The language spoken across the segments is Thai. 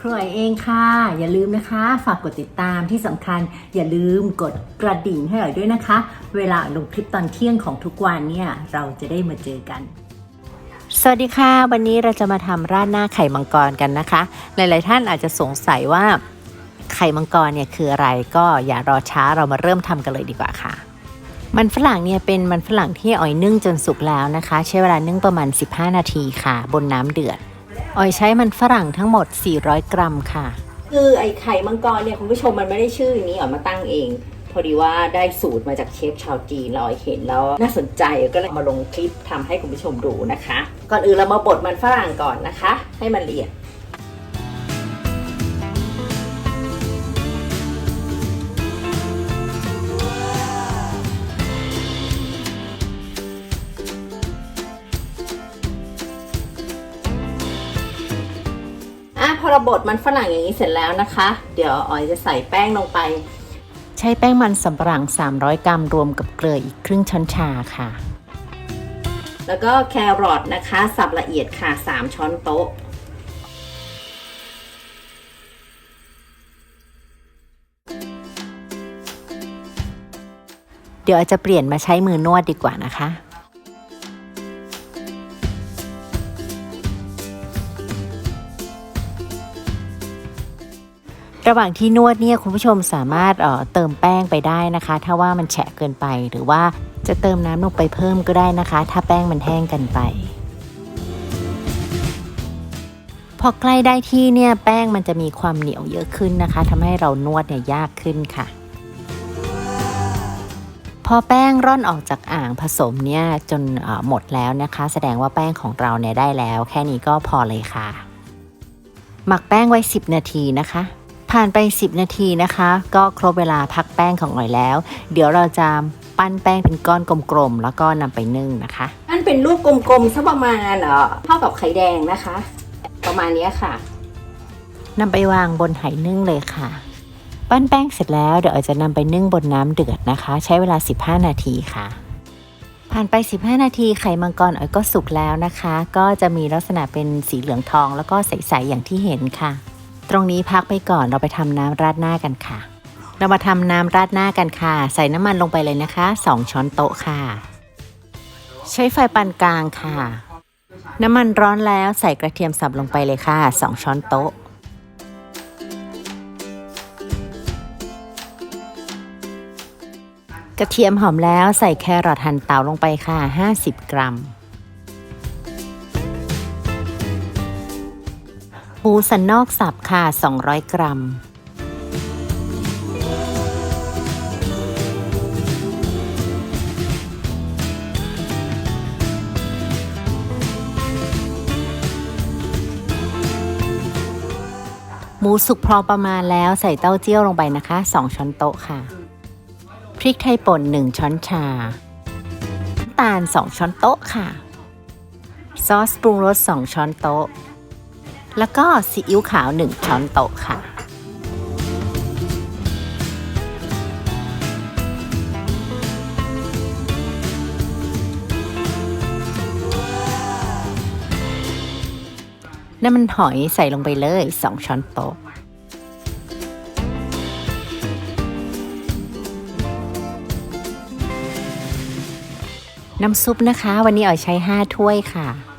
ครัวเองค่ะ อย่าลืมนะคะ ฝากกดติดตามที่สำคัญ อย่าลืมกดกระดิ่งให้หน่อยด้วยนะคะ เวลาลงคลิปตอนเที่ยงของทุกวันเนี่ยเราจะได้มาเจอกัน สวัสดีค่ะ วันนี้เราจะมาทำราดหน้าไข่มังกรกันนะคะ หลายๆท่านอาจจะสงสัยว่าไข่มังกรเนี่ยคืออะไรก็อย่ารอช้าเรามาเริ่มทำกันเลยดีกว่าค่ะมันฝรั่งเนี่ยเป็นมันฝรั่งที่อ่อยนึ่งจนสุกแล้วนะคะ ใช้เวลานึ่งประมาณ 15 นาทีค่ะ บนน้ำเดือด ออยใช้มันฝรั่งทั้งหมด 400 กรัมค่ะ คือไอ้ไข่มังกรเนี่ยคุณผู้ชมมันไม่ได้ชื่ออย่างนี้ออยมาตั้งเอง พอดีว่าได้สูตรมาจากเชฟชาวจีนแล้วออยเห็นแล้วน่าสนใจก็เลยมาลงคลิปทำให้คุณผู้ชมดูนะคะ ก่อนอื่นเรามาบดมันฝรั่งก่อนนะคะ ให้มันละเอียด บดมันฝรั่งอย่างนี้เสร็จแล้วนะคะ เดี๋ยวออยจะใส่แป้งลงไป ใช้แป้งมันสำปะหลัง 300 กรัมรวมกับเกลืออีกครึ่งช้อนชาค่ะ แล้วก็แครอทนะคะ สับละเอียดค่ะ 3 ช้อนโต๊ะเดี๋ยวอาจจะเปลี่ยนมาใช้มือนวดดีกว่านะคะ ระหว่างที่นวดเนี่ยคุณผู้ชมสามารถเออเติมแป้งไปได้นะคะ ถ้าว่ามันแฉะเกินไป หรือว่าจะเติมน้ำลงไปเพิ่มก็ได้นะคะ ถ้าแป้งมันแห้งกันไป พอใกล้ได้ที่เนี่ยแป้งมันจะมีความเหนียวเยอะขึ้นนะคะทำให้เรานวดเนี่ยยากขึ้นค่ะ พอแป้งร่อนออกจากอ่างผสมเนี่ยจนหมดแล้วนะคะ แสดงว่าแป้งของเราเนี่ยได้แล้ว แค่นี้ก็พอเลยค่ะ หมักแป้งไว้ 10 นาทีนะคะ ผ่านไป 10 นาทีนะคะ ก็ครบเวลาพักแป้งของหน่อยแล้ว เดี๋ยวเราจะปั้นแป้งเป็นก้อนกลมๆแล้วก็นำไปนึ่งนะคะปั้นเป็นลูกกลมๆสักประมาณเอ่อเท่ากับไข่แดงนะคะ ประมาณนี้ค่ะนำไปวางบนไหนึ่งเลยค่ะ ปั้นแป้งเสร็จแล้วเดี๋ยวอาจจะนำไปนึ่งบนน้ำเดือดนะคะ ใช้เวลา 15 นาทีค่ะ ผ่านไป 15 นาทีไข่มังกรอ๋อยก็สุกแล้วนะคะ ก็จะมีลักษณะเป็นสีเหลืองทองแล้วก็ใสๆอย่างที่เห็นค่ะ ตรงนี้พักไปก่อนเราไปทำน้ำราดหน้ากันค่ะ เรามาทำน้ำราดหน้ากันค่ะ ใส่น้ำมันลงไปเลยนะคะ 2 ช้อนโต๊ะค่ะ ใช้ไฟปานกลางค่ะ น้ำมันร้อนแล้วใส่กระเทียมสับลงไปเลยค่ะ 2 ช้อนโต๊ะกระเทียมหอมแล้วใส่แครอทหั่นเตาลงไปค่ะ 50 กรัม หมูสันนอกสับค่ะ 200 กรัม หมูสุกพอประมาณแล้วใส่เต้าเจี้ยวลงไปนะคะ 2 ช้อนโต๊ะค่ะ พริกไทยป่น 1 ช้อนชาน้ำตาล 2 ช้อนโต๊ะค่ะ ซอสปรุงรส 2 ช้อนโต๊ะ แล้วก็ซีอิ๊วขาว 1 ช้อนโต๊ะค่ะ น้ำมันหอยใส่ลงไปเลย 2 ช้อนโต๊ะน้ำซุปนะคะ วันนี้อ๋อยใช้ 5 ถ้วยค่ะ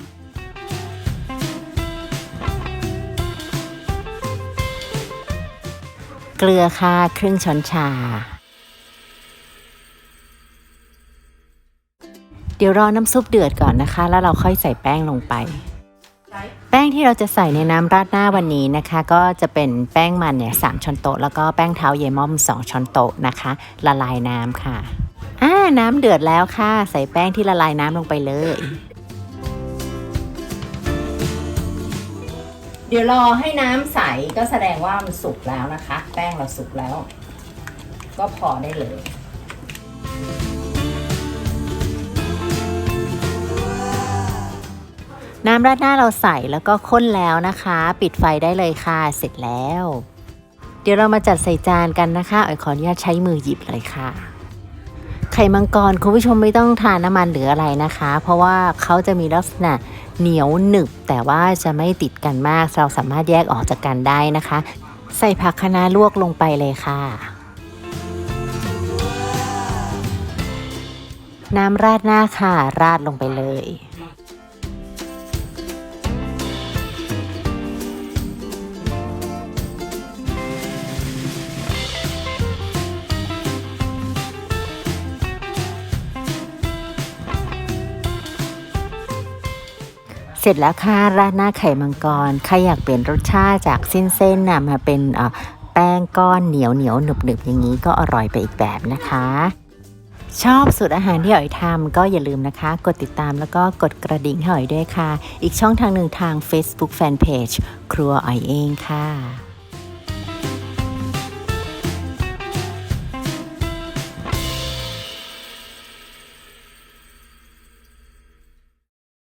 เกลือค่ะครึ่งช้อนชา เดี๋ยวรอน้ำซุปเดือดก่อนนะคะ แล้วเราค่อยใส่แป้งลงไป แป้งที่เราจะใส่ในน้ำราดหน้าวันนี้นะคะ ก็จะเป็นแป้งมันเนี่ยสช้อนโต๊ะแล้วก็แป้งเท้าเยายม่อม 2 ช้อนโต๊ะนะคะ ละลายน้ำค่ะอ่าน้ำเดือดแล้วค่ะ ใส่แป้งที่ละลายน้ำลงไปเลย เดี๋ยวรอให้น้ำใสก็แสดงว่ามันสุกแล้วนะคะ แป้งเราสุกแล้ว ก็พอได้เลยน้ำราดหน้าเราใส่แล้วก็ข้นแล้วนะคะ ปิดไฟได้เลยค่ะ เสร็จแล้ว เดี๋ยวเรามาจัดใส่จานกันนะคะอ๋อยขออนุญาตใช้มือหยิบเลยค่ะ ไข่มังกรคุณผู้ชมไม่ต้องทานน้ำมันหรืออะไรนะคะ เพราะว่าเขาจะมีลักษณะ เหนียวหนึบแต่ว่าจะไม่ติดกันมาก เราสามารถแยกออกจากกันได้นะคะ ใส่ผักคะน้าลวกลงไปเลยค่ะ น้ำราดหน้าค่ะ ราดลงไปเลย เสร็จแล้วค่ะราดหน้าไข่มังกรใครอยากเปลี่ยนรสชาติจากเส้นนะมาเป็นแป้งก้อนเหนียวเหนียวหนึบหนึบอย่างนี้ก็อร่อยไปอีกแบบนะคะ ชอบสูตรอาหารที่อ๋อยทำก็อย่าลืมนะคะ กดติดตามแล้วก็กดกระดิ่งให้อ๋อยด้วยค่ะ อีกช่องทางหนึ่งทาง Facebook Fanpage ครัวอ๋อยเองค่ะ